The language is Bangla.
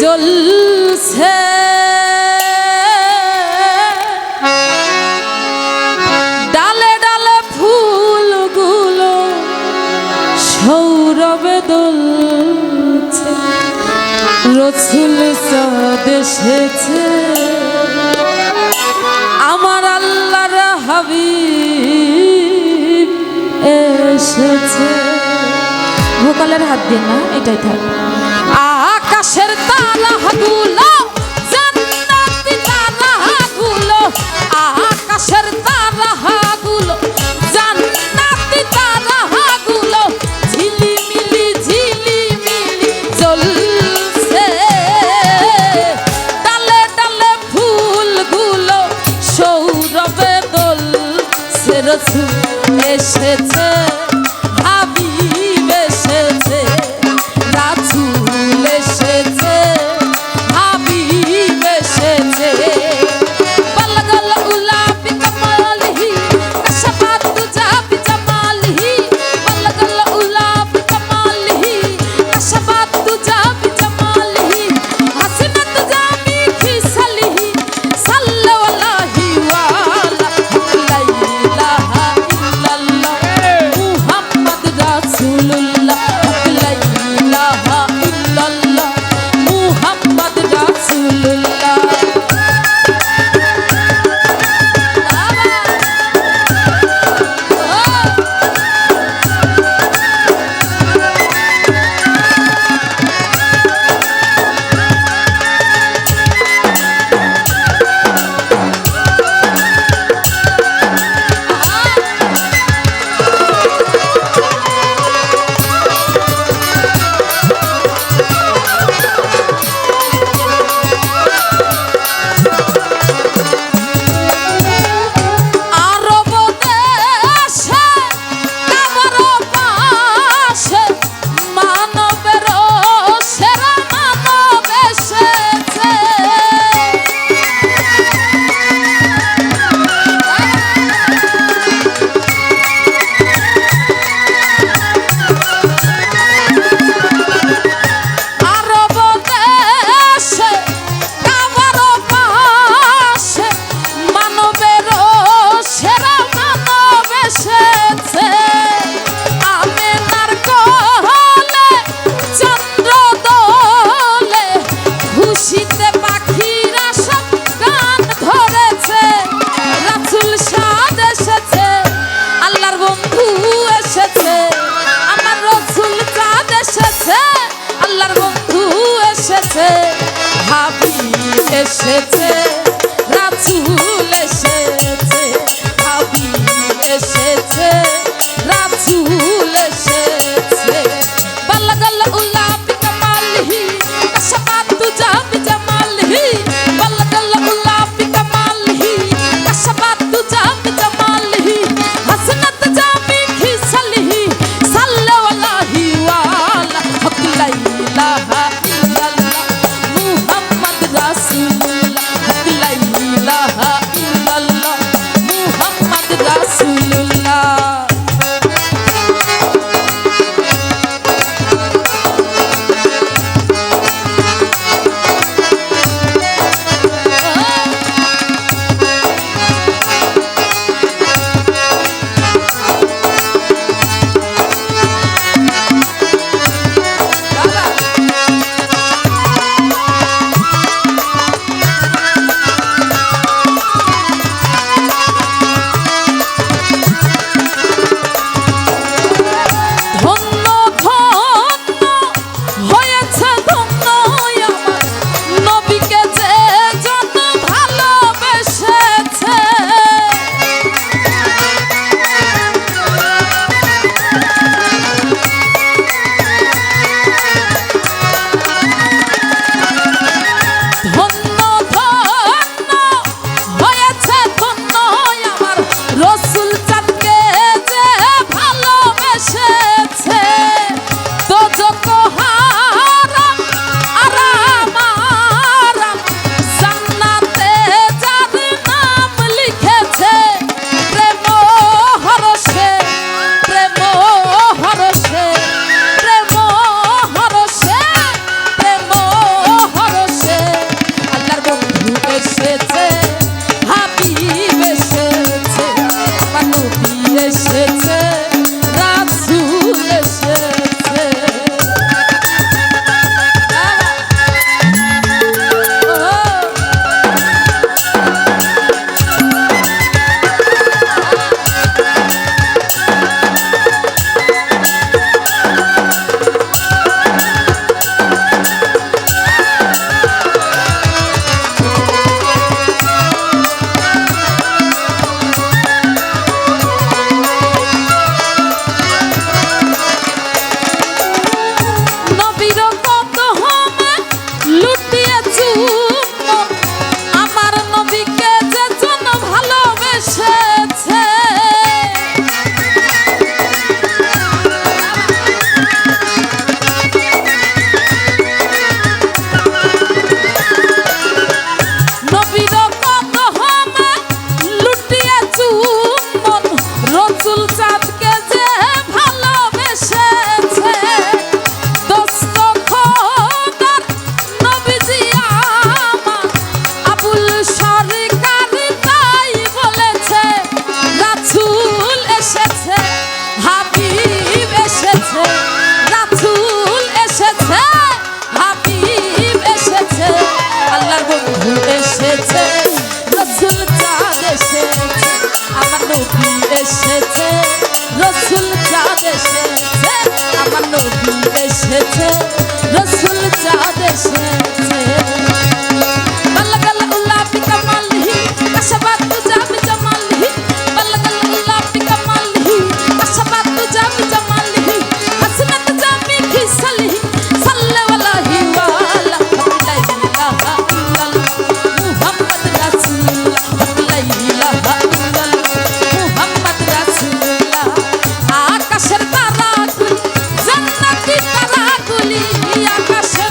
জ্বলছে। ডালে ডালে ফুলগুলো সৌরভে দলছে, রসুল সাদ এসেছে। আমার আল্লাহর হাবিব এসেছে। ভোকালের হাত দিন না, এটাই থাকবে গাছের তালা হাগুলো, জান্নাতি তালা হাগুলো, আকাশের তালা হাগুলো, জান্নাতি তালা হাগুলো, ঝিলিমিলি ঝিলিমিলি জ্বলছে। ডালে ফুলগুলো সৌরভে দোল এসেছে। এসেছে রাসুল এসেছে। চাঁদ এসেছে আমার নবী এসেছে রসুল চাঁদ তারাগুলি